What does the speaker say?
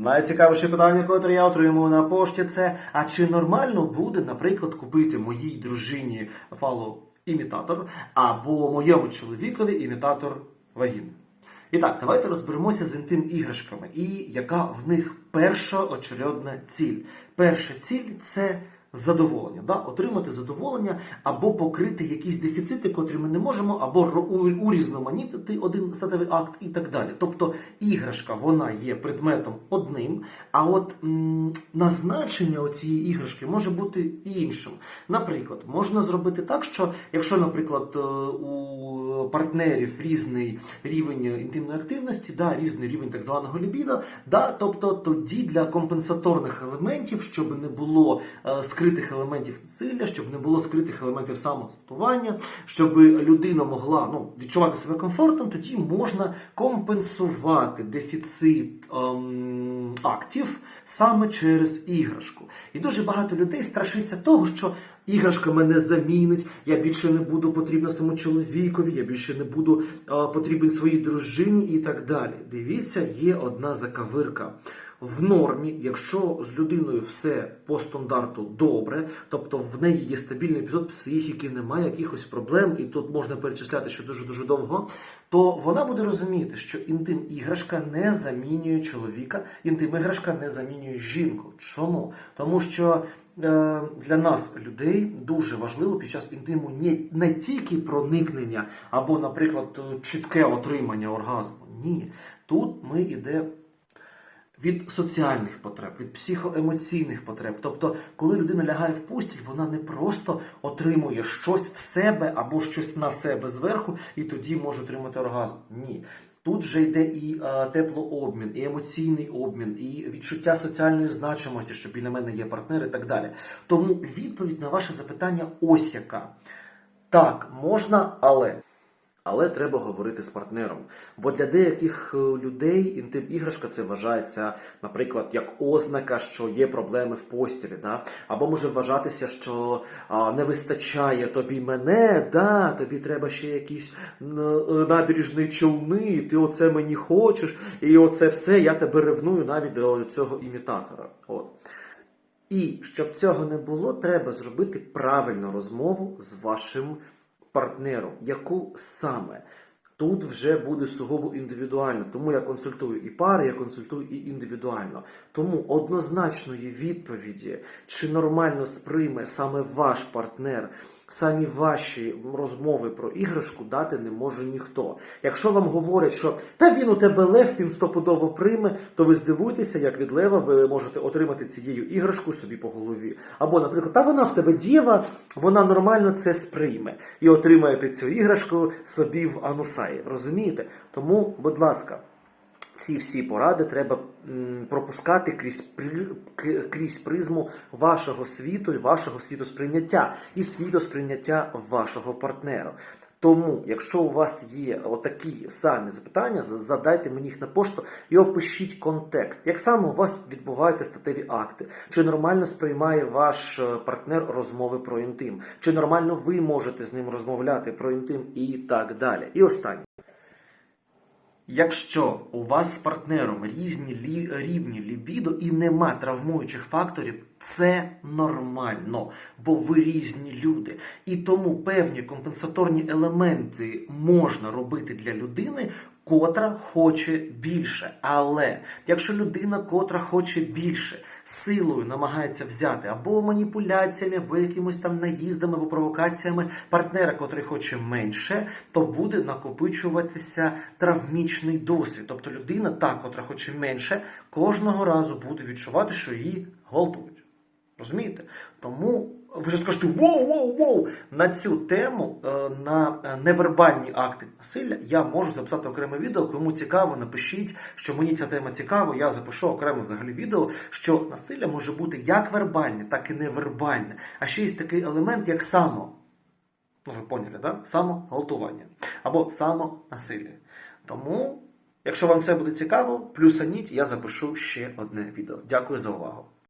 Найцікавіше питання, яке я отримую на пошті, це а чи нормально буде, наприклад, купити моїй дружині фалоімітатор або моєму чоловікові імітатор вагін? І так, давайте розберемося з інтим іграшками і яка в них перша очередна ціль. Перша ціль це задоволення, да? отримати задоволення або покрити якісь дефіцити, котрі ми не можемо, або ро- у- урізноманітнити один статевий акт і так далі. Тобто іграшка вона є предметом одним, а от м, назначення цієї іграшки може бути іншим. Наприклад, можна зробити так, що якщо, наприклад, е, у партнерів різний рівень інтимної активності, да, різний рівень так званого лібіда, да, тобто тоді для компенсаторних елементів, щоб не було е, скритих елементів насилля, щоб не було скритих елементів самозастування, щоб людина могла ну, відчувати себе комфортно, тоді можна компенсувати дефіцит ем, актів саме через іграшку. І дуже багато людей страшиться того, що іграшка мене замінить, я більше не буду потрібна своєму чоловікові, я більше не буду е, потрібен своїй дружині і так далі. Дивіться, є одна закавирка. В нормі, якщо з людиною все по стандарту добре, тобто в неї є стабільний епізод психіки, немає якихось проблем, і тут можна перечисляти ще дуже дуже довго, то вона буде розуміти, що інтим іграшка не замінює чоловіка, інтим іграшка не замінює жінку. Чому? Тому що е, для нас, людей, дуже важливо під час інтиму не тільки проникнення або, наприклад, чітке отримання оргазму. Ні, тут ми йде від соціальних потреб, від психоемоційних потреб. Тобто, коли людина лягає в постіль, вона не просто отримує щось в себе або щось на себе зверху, і тоді може отримати оргазм. Ні. Тут же йде і е, теплообмін, і емоційний обмін, і відчуття соціальної значимості, що біля мене є партнер і так далі. Тому відповідь на ваше запитання ось яка. Так, можна, але. Але треба говорити з партнером. Бо для деяких е, людей інтим іграшка це вважається, наприклад, як ознака, що є проблеми в постілі, да? або може вважатися, що а, не вистачає тобі мене, да? тобі треба ще якісь е, набережні човни, ти оце мені хочеш, і оце все, я тебе ревную навіть до цього імітатора. От. І щоб цього не було, треба зробити правильну розмову з вашим партнером. Яку саме? Тут вже буде сугубо індивідуально. Тому я консультую і пари, я консультую і індивідуально. Тому однозначної відповіді, чи нормально сприйме саме ваш партнер самі ваші розмови про іграшку дати не може ніхто. Якщо вам говорять, що та він у тебе лев, він стопудово прийме, то ви здивуєтеся, як від лева ви можете отримати цією іграшку собі по голові. Або, наприклад, та вона в тебе дєва, вона нормально це сприйме і отримаєте цю іграшку собі в анусаї. Розумієте? Тому, будь ласка. Ці всі поради треба пропускати крізь, крізь призму вашого світу і вашого світосприйняття і світосприйняття вашого партнера. Тому, якщо у вас є отакі самі запитання, задайте мені їх на пошту і опишіть контекст. Як саме у вас відбуваються статеві акти? Чи нормально сприймає ваш е, партнер розмови про інтим? Чи нормально ви можете з ним розмовляти про інтим і так далі? І останнє. Якщо у вас з партнером різні рівні лібідо і нема травмуючих факторів, це нормально, бо ви різні люди. І тому певні компенсаторні елементи можна робити для людини, котра хоче більше. Але якщо людина, котра хоче більше, силою намагається взяти або маніпуляціями, або якимось там наїздами, або провокаціями партнера, котрий хоче менше, то буде накопичуватися травмічний досвід. Тобто людина, та, котра хоче менше, кожного разу буде відчувати, що її гвалтують. Розумієте? Тому ви вже скажете воу, воу, воу. На цю тему, е, на е, невербальні акти насилля, я можу записати окреме відео. Кому цікаво, напишіть, що мені ця тема цікава. Я запишу окреме взагалі відео, що насилля може бути як вербальне, так і невербальне. А ще є такий елемент, як само. Ну, ви поняли, да? Самогалтування або самонасилля. Тому, якщо вам це буде цікаво, плюсаніть, я запишу ще одне відео. Дякую за увагу.